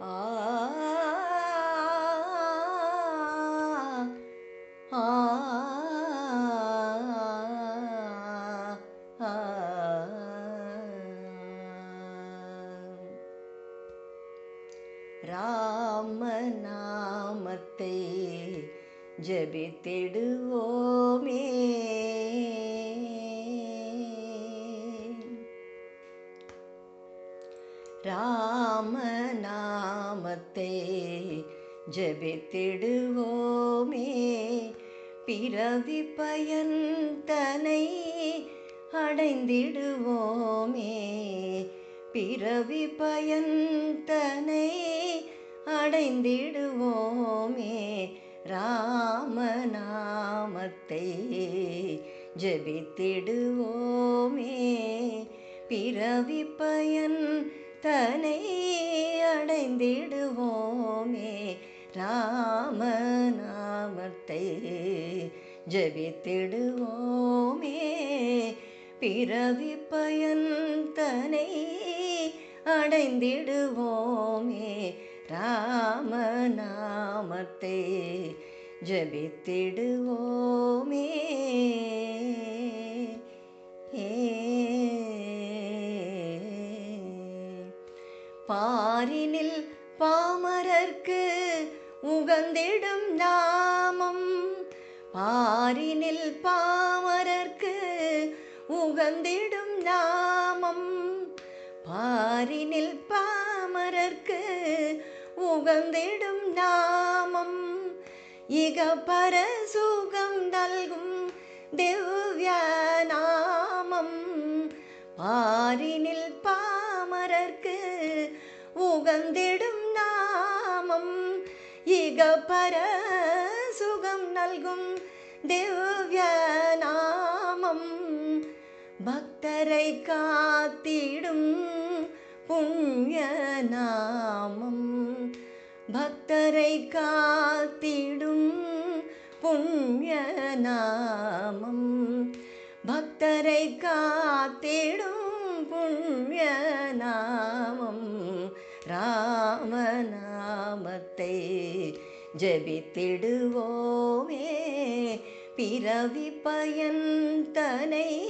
ஆ ஆ ராமநாமத்தை ஜபித்திடுவோமே ஜபித்திடுவோமே. பிறவி பயன் தனை அடைந்திடுவோமே. பிறவி பயன் தனை அடைந்திடுவோமே. ராமநாமத்தை ஜபித்திடுவோமே. பிறவி பயன் தனை அடைந்திடுவோமே. ராமநாமத்தை ஜபித்திடுவோமே. பிறவி பயன் தனை அடைந்திடுவோமே. ராமநாமத்தை ஜபித்திடுவோமே. பாரினில் உகந்திடும் நாமம். பாரினில் பாமரர்க்கு உகந்திடும் நாமம். பாரினில் பாமரர்க்கு உகந்திடும் நாமம். இக பர சுகம் நல்கும் திவ்ய நாமம். பாரினில் பாமரர்க்கு உகந்திடும் நாமம். இக பர சுகம் நல்கும் திவ்ய நாமம். பக்தரை காத்திடும் புண்ணிய நாமம். பக்தரை காத்திடும் புண்ணிய ஜபித்திடுவோமே. பிறவி பயன்தனை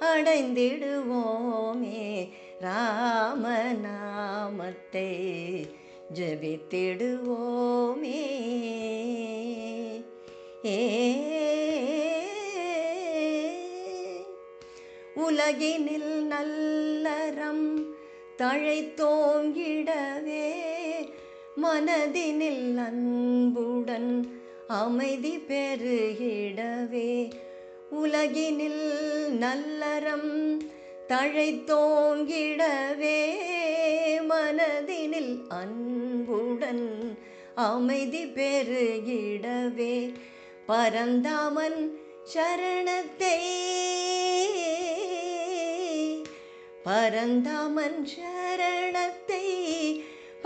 அடைந்திடுவோமே. ராமநாமத்தை ஜபித்திடுவோமே. ஏ உலகினில் நல்லறம் தழைத்தோங்கிடவே. மனதினில் அன்புடன் அமைதி பெருகிடவே. உலகினில் நல்லறம் தழைத்தோங்கிடவே மனதினில் அன்புடன் அமைதி பெருகிடவே. பரந்தாமன் சரணத்தை பரந்தாமன் சரணத்தை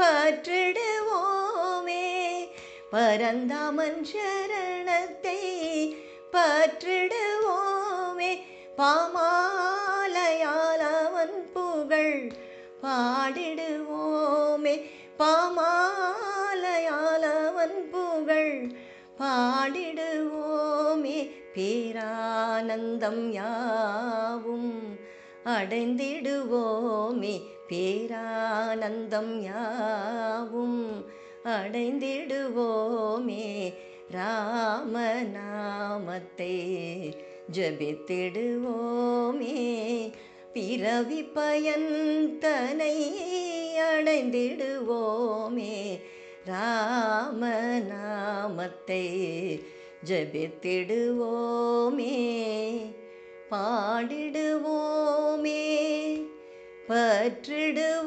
பற்றிடுவோமே. பரந்தாமன் சரணத்தை பற்றிடுவோமே. பாமாலையால் அவன் புகழ் பாடிடுவோமே. பாமாலையால் அவன் புகழ் பாடிடுவோமே. பேரானந்தம் யாவும் அடைந்திடுவோமே பேரானந்தம் யாவும். அடைந்திடுவோமே ராமநாமத்தை ஜபித்திடுவோமே. பிறவி பயன்தனை அடைந்திடுவோமே ராமநாமத்தை ஜபித்திடுவோமே. பாடிடுவோமே பற்றிடுவோமே.